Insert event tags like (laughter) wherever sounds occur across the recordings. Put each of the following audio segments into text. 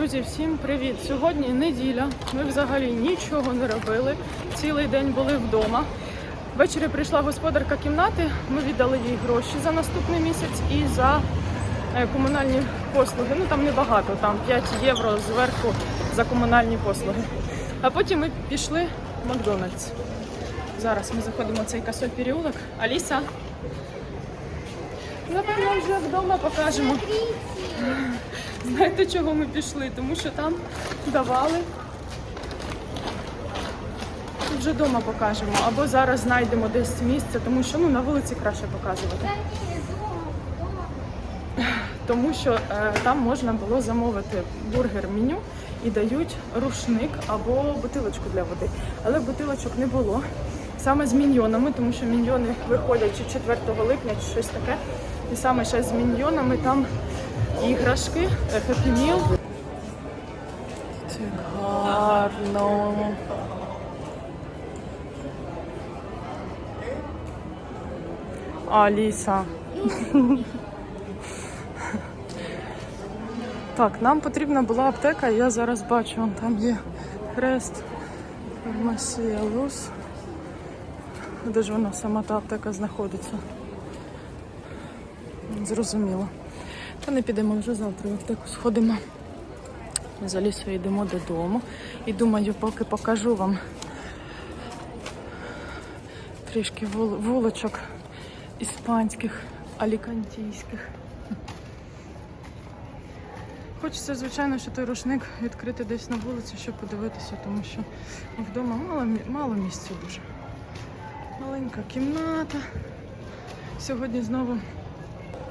Друзі, всім привіт! Сьогодні неділя. Ми взагалі нічого не робили. Цілий день були вдома. Ввечері прийшла господарка кімнати. Ми віддали їй гроші за наступний місяць і за е, комунальні послуги. Ну там небагато, там 5 євро зверху за комунальні послуги. А потім ми пішли в Макдональдс. Зараз ми заходимо в цей косой переулок. Аліса. Напевно, вже вдома покажемо. Знаєте, чого ми пішли? Тому що там давали. Вже вдома покажемо. Або зараз знайдемо десь місце, тому що ну, на вулиці краще показувати. Тому що е, там можна було замовити бургер меню і дають рушник або бутилочку для води. Але бутилочок не було. Саме з міньйонами, тому що міньйони виходять чи 4 липня, чи щось таке. І саме ще з міньйонами там іграшки. Це гарно. Аліса. Так, нам потрібна була аптека, я зараз бачу, там є хрест, фармасія Лус. Де ж вона сама та аптека знаходиться? Зрозуміло. Та не підемо вже завтра в аптеку сходимо. Ми за лісою йдемо додому. І думаю, поки покажу вам трішки вул- вулочок іспанських, алікантійських. Хочеться, звичайно, що той рушник відкрити десь на вулиці, щоб подивитися, тому що вдома мало, мало місця дуже. Маленька кімната. Сьогодні знову,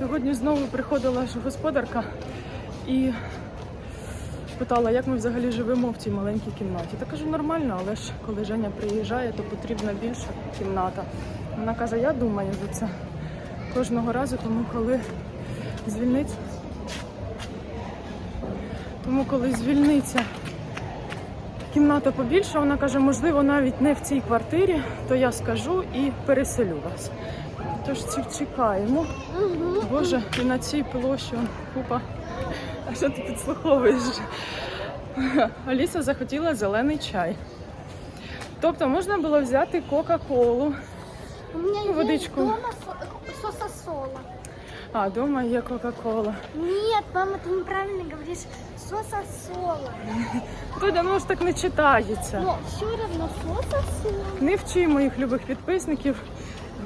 сьогодні знову приходила господарка і питала, як ми взагалі живемо в цій маленькій кімнаті. Та кажу, нормально, але ж коли Женя приїжджає, то потрібна більша кімната. Вона каже, я думаю за це кожного разу, тому коли звільниться. Тому коли звільниться кімната побільше, вона каже, можливо, навіть не в цій квартирі, то я скажу і переселю вас. Тож ці- чекаємо. Боже, і на цій площі он, купа. А що ти підслуховуєш? Аліса захотіла зелений чай. Тобто можна було взяти Кока-Колу. У меня Ну, водичку. есть дома соса-сола. А, вдома є Кока-Кола. Нет, мама, ты неправильно говоришь соса-сола. Тут давно ж так не читається. Но все равно соса-сола. Не вчи моїх любих підписників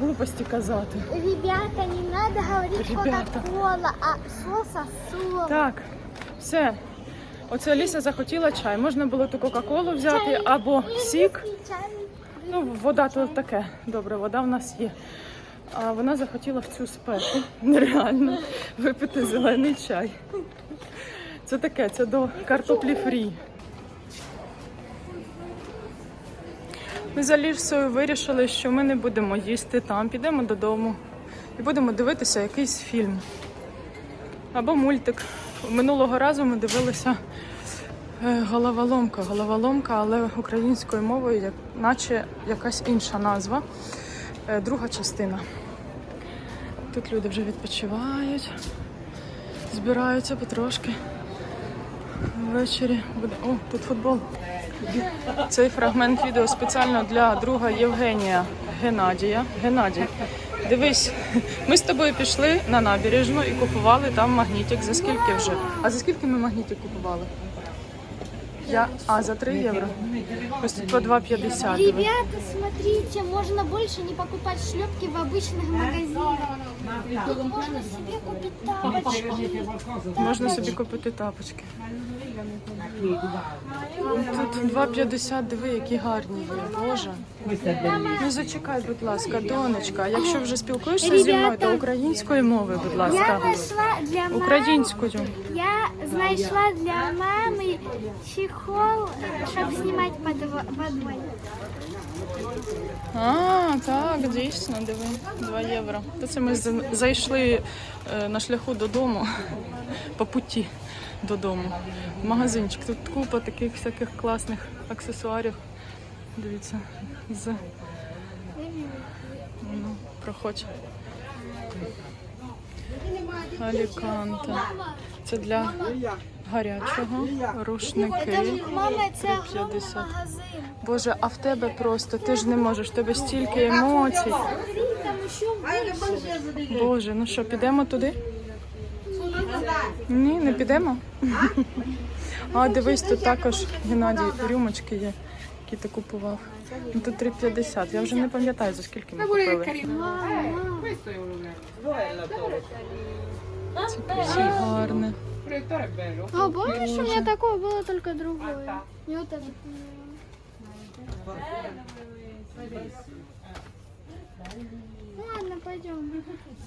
глупості казати. Ребята, не надо говорить Ребята. кока-кола, а соса-сола. Так, все. Оце Аліса захотіла чай. Можна було ту Кока-Колу взяти Чай. або сік. Чай. Ну, вода то таке. Добре, вода в нас є. А вона захотіла в цю спеку (laughs) нереально випити зелений чай. Це таке, це до картоплі фрі. Ми з Алісою вирішили, що ми не будемо їсти там, підемо додому і будемо дивитися якийсь фільм. Або мультик. Минулого разу ми дивилися е, головоломка. Головоломка, але українською мовою, як, наче якась інша назва. Е, Друга частина. Тут люди вже відпочивають, збираються потрошки. Ввечері буде. О, тут футбол. Цей фрагмент відео спеціально для друга Євгенія Геннадія. Геннадій, дивись, ми з тобою пішли на набережну і купували там магнітик. За скільки вже? А за скільки ми магнітик купували? Я... А, за 3 євро. Ось тут по 2,50. диви. Ребята, смотрите, можно больше не покупать шлепки в обычных магазинах. Тут можно себе купить тапочки. Можна собі купити тапочки. Тут 2,50, диви, які гарні є. Боже. Ну зачекай, будь ласка, донечка. Якщо вже спілкуєшся зі мною, то українською мовою, будь Я ласка. нашла для мамы, Українською. я знайшла для мамы чехол, снимать под во- А, так, дійсно, диви, 2 євро. То це ми зайшли е, на шляху додому, (laughs) по путі додому. Магазинчик. Тут купа таких всяких класних аксесуарів. Дивіться, з ну, проходь. Аліканте. Це для гарячого. Рушники. мама, це 50. магазин. Боже, а в тебе просто ти ж не можеш, в тебе стільки емоцій. Боже, ну що, підемо туди? Ні, не підемо. (laughs) А дивись, тут також Геннадій рюмочки є, які ти купував. Ну, Тут 3,50. Я вже не пам'ятаю, за скільки ми купили. Це дуже гарне. а помнишь, у меня такое было только другое? Не вот это. Ладно, пойдем.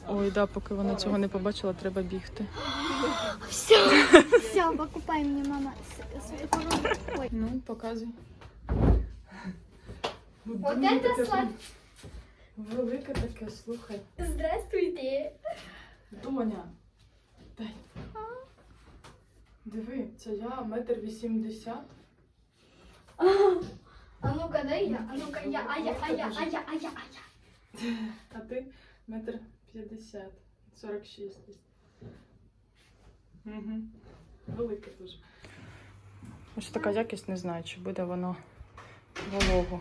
Ой, да, поки вона цього не побачила, треба бігти. Все, все, покупай мне, мама. с- с- Ой. Ну, показуй. Вот это слад... Велике таке, слухай. Здравствуйте. Доня. Дай. Диви, це я метр вісімдесят. А ну-ка, дай я. А ну-ка, я, а я, а я, а я, а я, а я. (laughs) А ти метр п'ятдесят, сорок шість. Угу. Велике дуже. Ось така якість, не знаю, чи буде воно вологу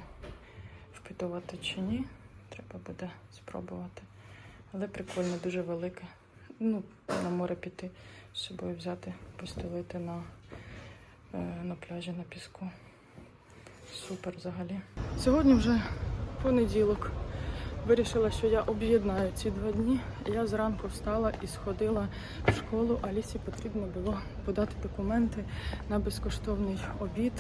впитувати чи ні. Треба буде спробувати. Але прикольно, дуже велике. Ну, на море піти з собою взяти, постелити на, е, на пляжі на піску. Супер взагалі. Сьогодні вже понеділок. Вирішила, що я об'єднаю ці два дні. Я зранку встала і сходила в школу. Алісі потрібно було подати документи на безкоштовний обід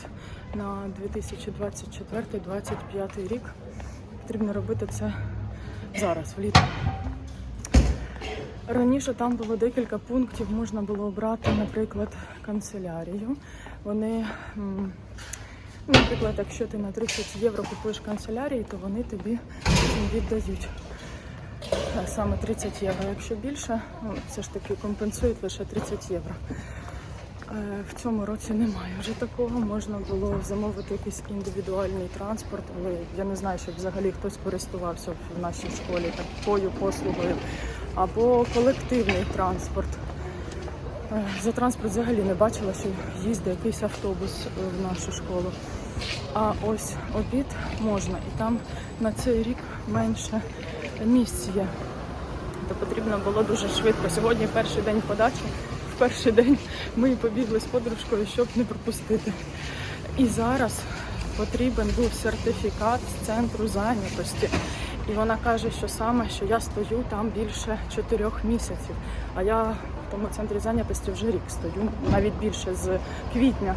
на 2024-2025 рік. Потрібно робити це зараз, влітку. Раніше там було декілька пунктів, можна було обрати, наприклад, канцелярію. Вони, наприклад, якщо ти на 30 євро купуєш канцелярії, то вони тобі віддають е, саме 30 євро. Якщо більше, ну, все ж таки компенсують лише 30 євро. Е, В цьому році немає вже такого. Можна було замовити якийсь індивідуальний транспорт, але я не знаю, щоб взагалі хтось користувався в нашій школі такою послугою. Або колективний транспорт. Е, За транспорт взагалі не бачила, що їздить якийсь автобус в нашу школу. А ось обід можна, і там на цей рік менше місць. То потрібно було дуже швидко. Сьогодні перший день подачі. В перший день ми побігли з подружкою, щоб не пропустити. І зараз потрібен був сертифікат з центру зайнятості. І вона каже, що саме, що я стою там більше чотирьох місяців. А я в тому центрі зайнятості вже рік стою, навіть більше з квітня.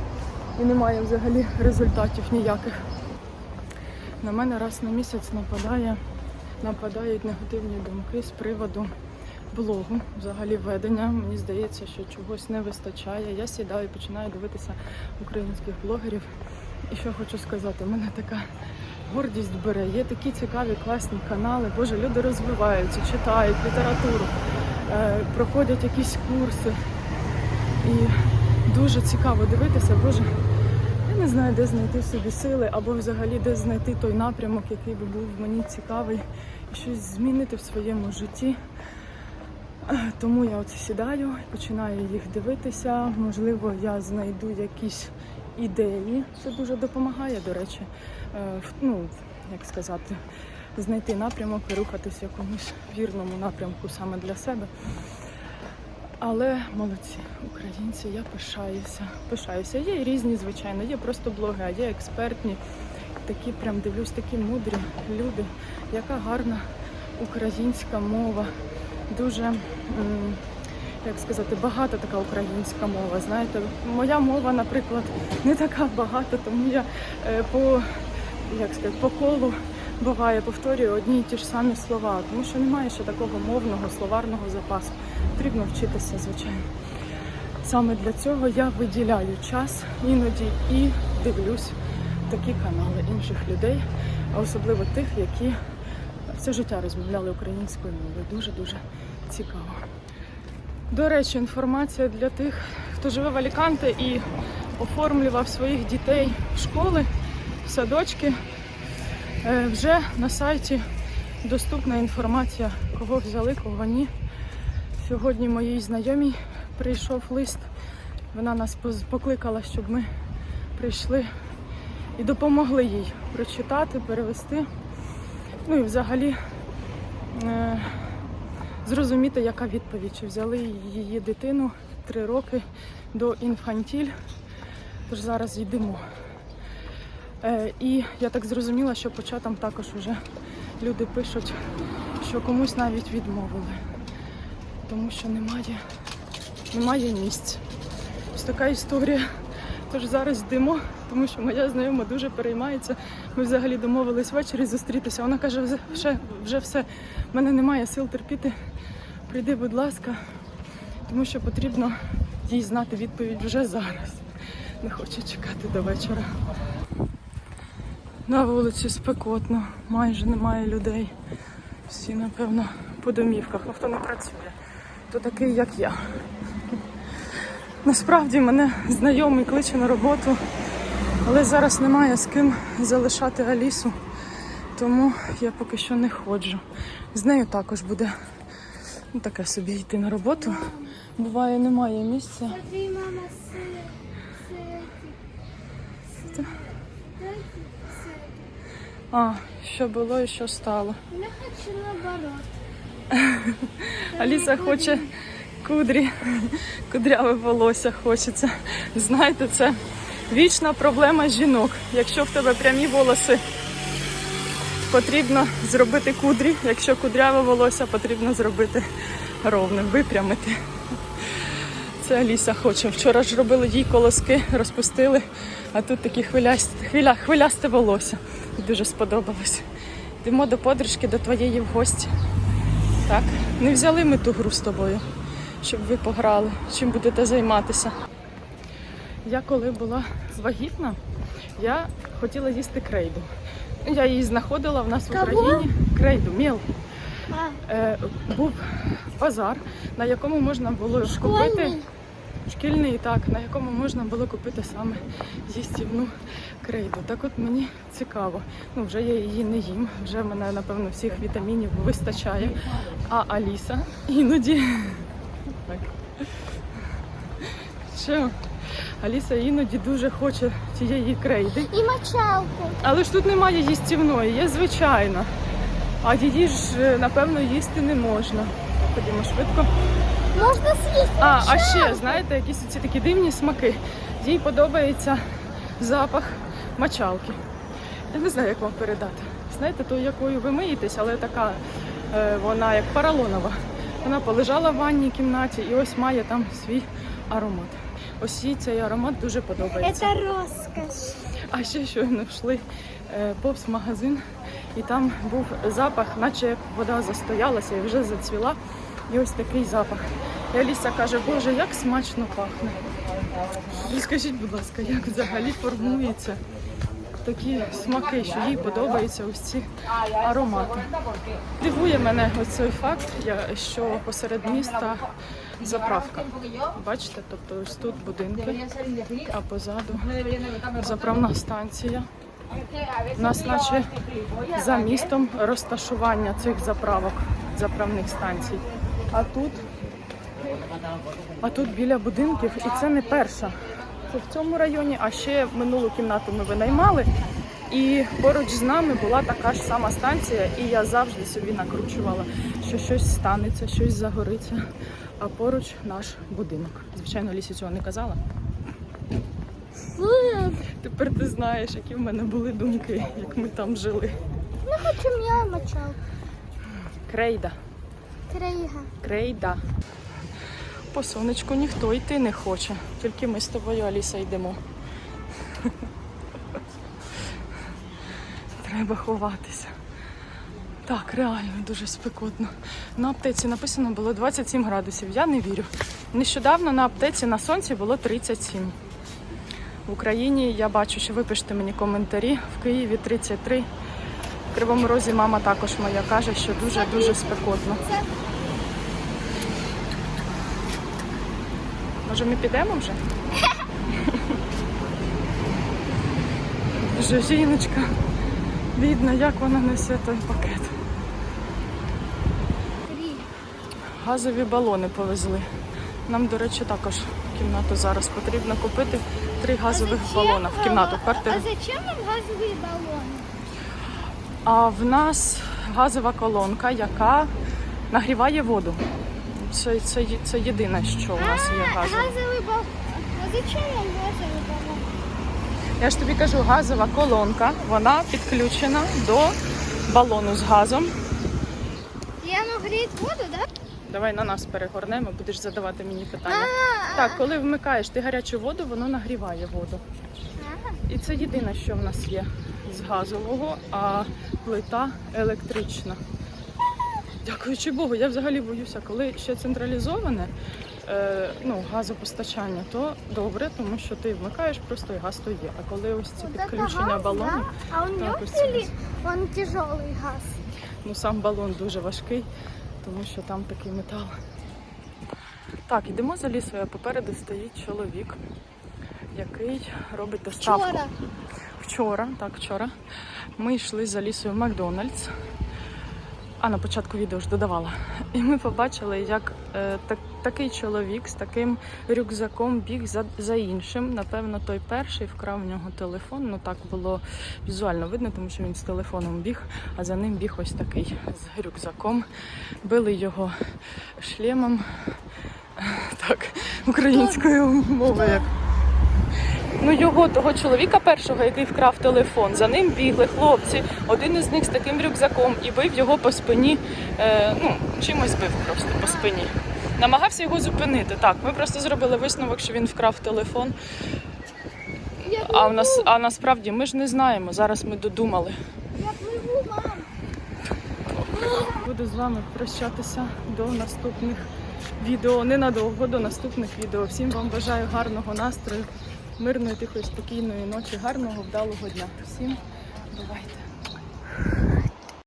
І немає взагалі результатів ніяких. На мене раз на місяць нападає, нападають негативні думки з приводу блогу, взагалі ведення. Мені здається, що чогось не вистачає. Я сідаю і починаю дивитися українських блогерів. І що хочу сказати, мене така гордість бере. Є такі цікаві, класні канали. Боже, люди розвиваються, читають літературу, е, проходять якісь курси. І дуже цікаво дивитися, Боже. Не знаю, де знайти собі сили, або взагалі де знайти той напрямок, який би був мені цікавий, і щось змінити в своєму житті. Тому я от сідаю, починаю їх дивитися. Можливо, я знайду якісь ідеї. Це дуже допомагає, до речі. Е, Ну, як сказати, знайти напрямок і рухатись в якомусь вірному напрямку саме для себе. Але молодці, українці, я пишаюся. Пишаюся. Є і різні, звичайно, є просто блоги, а є експертні. Такі прям дивлюсь, такі мудрі люди. Яка гарна українська мова. Дуже, як сказати, багата така українська мова. Знаєте, моя мова, наприклад, не така багата, тому я е, по, як сказати, по колу буває повторюю одні й ті ж самі слова, тому що немає ще такого мовного словарного запасу. Потрібно вчитися, звичайно. Саме для цього я виділяю час іноді і дивлюсь такі канали інших людей, а особливо тих, які все життя розмовляли українською мовою. Дуже дуже цікаво. До речі, інформація для тих, хто живе в Аліканте і оформлював своїх дітей в школи, в садочки. Е, Вже на сайті доступна інформація, кого взяли, кого ні. Сьогодні моїй знайомій прийшов лист. Вона нас покликала, щоб ми прийшли і допомогли їй прочитати, перевести. Ну і взагалі е, зрозуміти, яка відповідь. Чи взяли її дитину три роки до інфантіль. Тож зараз йдемо. Е, і я так зрозуміла, що по також вже люди пишуть, що комусь навіть відмовили, тому що немає, немає місць. Ось така історія. Тож зараз йдемо, тому що моя знайома дуже переймається. Ми взагалі домовились ввечері зустрітися. Вона каже, «Вже- вже, все, в мене немає сил терпіти. Прийди, будь ласка, тому що потрібно їй знати відповідь вже зараз. Не хочу чекати до вечора. На вулиці спекотно, майже немає людей. Всі, напевно, по домівках, ну хто не працює, то такий, як я. Насправді мене знайомий кличе на роботу, але зараз немає з ким залишати Алісу, тому я поки що не ходжу. З нею також буде ну, таке собі йти на роботу. Буває, немає місця. А, що було і що стало. Я хочу наоборот. (laughs) Аліса хоче кудрі, кудряве волосся хочеться. Знаєте, це вічна проблема жінок. Якщо в тебе прямі волоси, потрібно зробити кудрі. Якщо кудряве волосся, потрібно зробити ровним, випрямити. Це Аліса хоче. Вчора ж робили їй колоски, розпустили, а тут такі хвилясті, хвиля, хвилясте волосся. Дуже сподобалось. Йдемо до подружки, до твоєї в гості. Так, не взяли ми ту гру з тобою, щоб ви пограли. Чим будете займатися? Я коли була вагітна, я хотіла їсти крейду. Я її знаходила в нас в Україні. Крейду, міл. Е, був базар, на якому можна було купити? Шкільний, так, на якому можна було купити саме їстівну крейду. Так от мені цікаво. Ну, вже я її не їм, вже мене, напевно, всіх вітамінів вистачає. А Аліса іноді. (laughs) Так. Що? Аліса іноді дуже хоче тієї крейди. И мочалку. Але ж тут немає їстівної, є звичайна. А її ж, е, напевно, їсти не можна. Ходімо швидко. Можно съесть А, а ще, знаєте, якісь ці такі дивні смаки. Їй подобається запах мочалки. Я не знаю, як вам передати. Знаєте, то якою ви миєтесь, але така е, вона як паралонова. Вона полежала в ванній кімнаті і ось має там свій аромат. Ось їй цей аромат дуже подобається. Это роскошь. А ще щойно йшли е, повз магазин, і там був запах, наче як вода застоялася і вже зацвіла. І ось такий запах. І Аліса каже, Боже, як смачно пахне. Скажіть, будь ласка, як взагалі формуються такі смаки, що їй подобаються ось ці аромати. Дивує мене цей факт, що посеред міста заправка. Бачите, тобто ось тут будинки, а позаду заправна станція. У нас наче за містом розташування цих заправок, заправних станцій. А тут, а тут біля будинків, і це не перша. Це в цьому районі, а ще минулу кімнату ми винаймали. І поруч з нами була така ж сама станція, і я завжди собі накручувала, що щось станеться, щось загориться. А поруч наш будинок. Звичайно, Лісі цього не казала. Тепер ти знаєш, які в мене були думки, як ми там жили. Ну, хочу мне мочалку. Крейда, Крейга. крейда. По сонечку ніхто йти не хоче. Тільки ми з тобою, Аліса, йдемо. Треба ховатися. Так, реально дуже спекотно. На аптеці написано було 27 градусів. Я не вірю. Нещодавно на аптеці на сонці було 37. В Україні я бачу, що ви пишете мені коментарі. В Києві 33. В Кривому Розі мама також моя каже, що дуже-дуже спекотно. Може, ми підемо вже? Вже жіночка. Видно, як вона несе той пакет. газові балони повезли. Нам, до речі, також в кімнату зараз потрібно купити три газових балона в кімнату, квартиру. А зачем нам газовые баллоны? А в нас газова колонка, яка нагріває воду. Це, це, це єдине, що у нас є А, газове. газовый баллон. А зачем нам? Я ж тобі кажу, газова колонка, вона підключена до балону з газом. Оно греет воду, да? Давай на нас перегорнемо, будеш задавати мені питання. Так, коли вмикаєш ти гарячу воду, воно нагріває воду. І це єдине, що в нас є з газового, а плита електрична. Дякуючи Богу, я взагалі боюся, коли ще централізоване е, ну, газопостачання, то добре, тому що ти вмикаєш просто і газ то є. А коли ось ці підключення газ, балонів. А ось легкий це газ. газ? ну сам балон дуже важкий, тому що там такий метал. Так, ідемо за лісою, а попереду стоїть чоловік, який робить доставку. Вчора. Вчора, так, вчора ми йшли за лісою в Макдональдс. А на початку відео ж додавала. І ми побачили, як е, так, такий чоловік з таким рюкзаком біг за, за іншим. Напевно, той перший вкрав в нього телефон. Ну так було візуально видно, тому що він з телефоном біг, а за ним біг ось такий з рюкзаком. Били його шлемом. Так, українською мовою. Ну, його того чоловіка першого, який вкрав телефон, за ним бігли хлопці. Один із них з таким рюкзаком і бив його по спині. Е, ну, чимось бив просто по спині. Намагався його зупинити. Так, ми просто зробили висновок, що він вкрав телефон. А в нас, а насправді ми ж не знаємо. Зараз ми додумали. Я плыву, мам. Буду з вами прощатися до наступних відео. Ненадовго до наступних відео. Всім вам бажаю гарного настрою, мирної, тихої, спокійної ночі, гарного, вдалого дня. Всім бувайте!